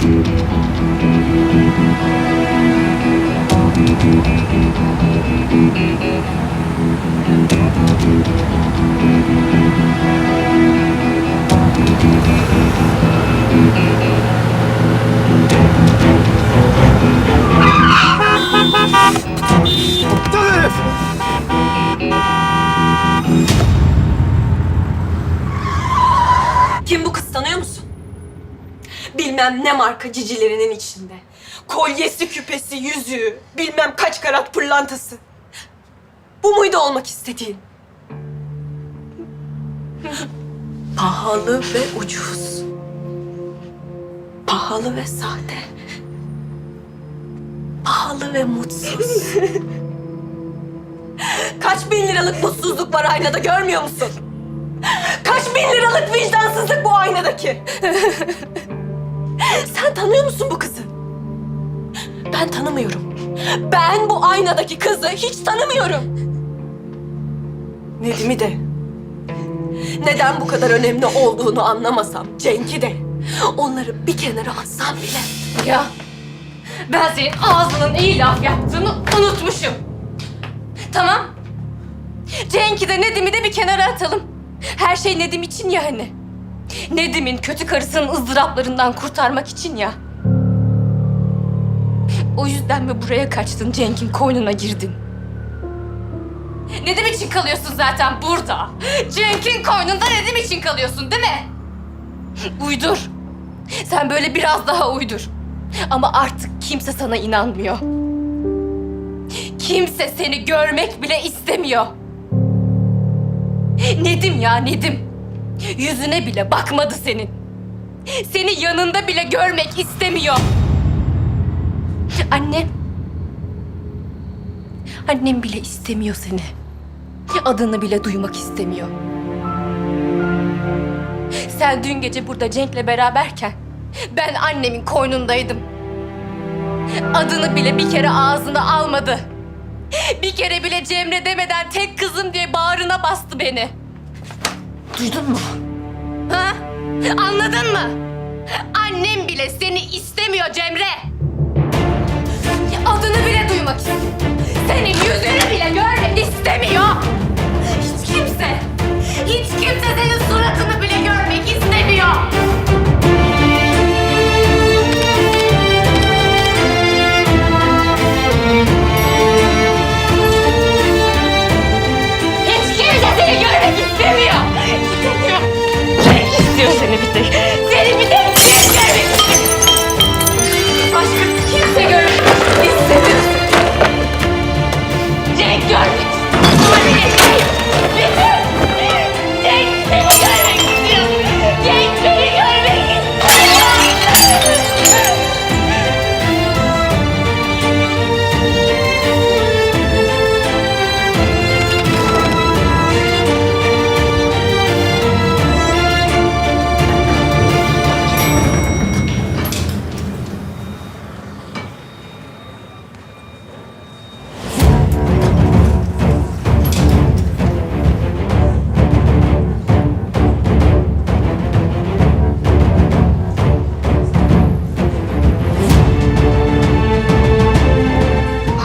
Thank Bilmem ne marka cicilerinin içinde. Kolyesi, küpesi, yüzüğü, bilmem kaç karat pırlantası. Bu muydu olmak istediğin? Pahalı ve ucuz. Pahalı ve sade. Pahalı ve mutsuz. Kaç bin liralık mutsuzluk var aynada görmüyor musun? Kaç bin liralık vicdansızlık bu aynadaki? Sen tanıyor musun bu kızı? Ben tanımıyorum. Ben bu aynadaki kızı hiç tanımıyorum. Nedim'i de. Neden bu kadar önemli olduğunu anlamasam Cenk'i de. Onları bir kenara atsam bile. Ya ben senin ağzının iyi laf yaptığını unutmuşum. Tamam. Cenk'i de Nedim'i de bir kenara atalım. Her şey Nedim için ya hani. Nedim'in kötü karısının ızdıraplarından kurtarmak için ya. O yüzden mi buraya kaçtın Cenk'in koynuna girdin? Nedim için kalıyorsun zaten burada. Cenk'in koynunda Nedim için kalıyorsun değil mi? Uydur. Sen böyle biraz daha uydur. Ama artık kimse sana inanmıyor. Kimse seni görmek bile istemiyor. Nedim ya Nedim. Yüzüne bile bakmadı senin. Seni yanında bile görmek istemiyor. Annem. Annem bile istemiyor seni. Adını bile duymak istemiyor. Sen dün gece burada Cenk'le beraberken ben annemin koynundaydım. Adını bile bir kere ağzına almadı. Bir kere bile Cemre demeden tek kızım diye bağrına bastı beni. Duydun mu? Ha? Anladın mı? Annem bile seni istemiyor Cemre. Adını bile duymak istemiyor. Senin yüzünü bile görmek istemiyor. Hiç kimse, hiç kimse senin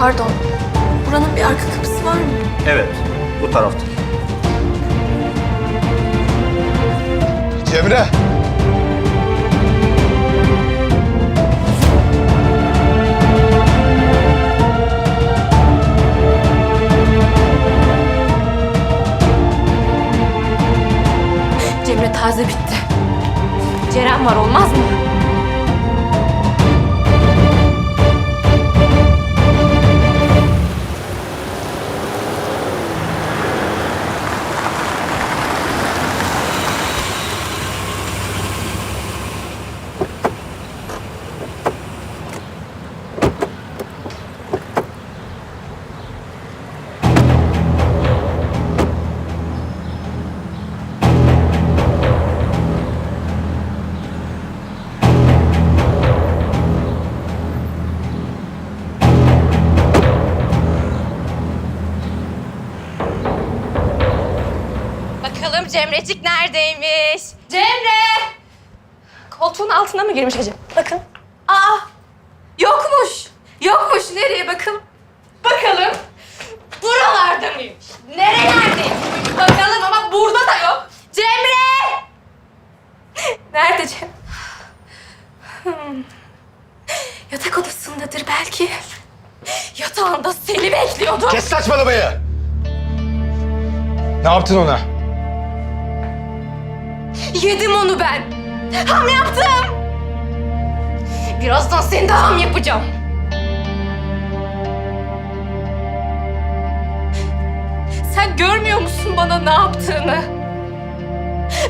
Pardon. Buranın bir arka kapısı var mı? Evet, bu tarafta. Cemre! Cemre taze bitti. Ceren var olmaz mı? Bakalım Cemrecik neredeymiş? Cemre! Koltuğun altına mı girmiş acaba? Bakın. Aa, yokmuş. Yokmuş. Nereye bakalım? Bakalım. Buralarda mıymış? Nerelerdeymiş? Bakalım ama burada da yok. Cemre! Nerede Cem? Hmm. Yatak odasındadır belki. Yatağında seni bekliyordu. Kes saçmalamayı! Ne yaptın ona? Yedim onu ben. Ham yaptım. Birazdan seni de ham yapacağım. Sen görmüyor musun bana ne yaptığını?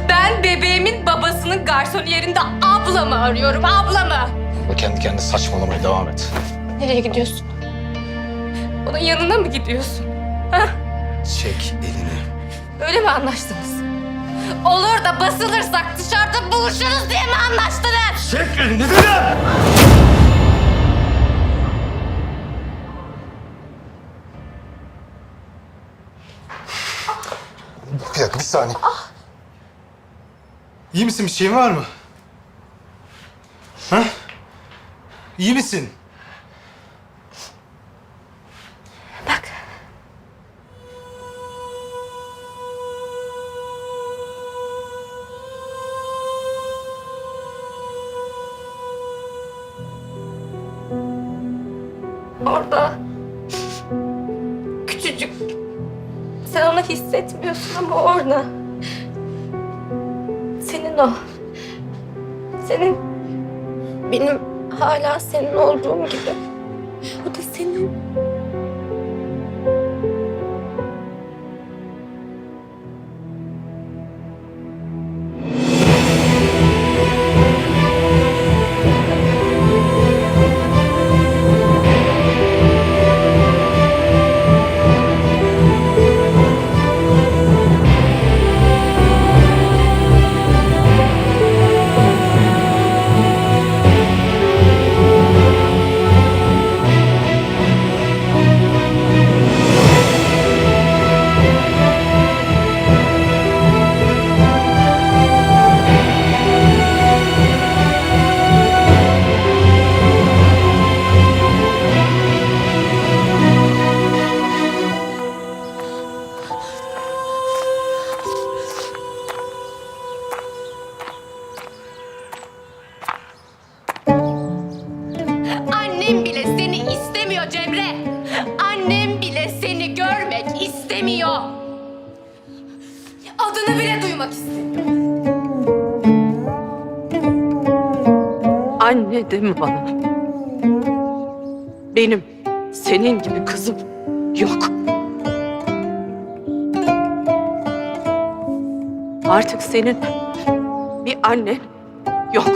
Ben bebeğimin babasının garson yerinde ablamı arıyorum, ablamı. Ve kendi kendine saçmalamaya devam et. Nereye gidiyorsun? Onun yanına mı gidiyorsun? Ha? Çek elini. Öyle mi anlaştınız? Olur da basılırsak dışarıda buluşuruz diye mi anlaştınız? Çek elini dedim! Bir dakika, bir saniye. İyi misin? Bir şeyin var mı? Ha? İyi misin? Orada küçücük. Sen onu hissetmiyorsun ama orada. Senin o. Senin benim hala senin olduğum gibi. O da senin. Adını bile duymak istemiyor. Anne deme bana. Benim senin gibi kızım yok. Artık senin bir annen yok.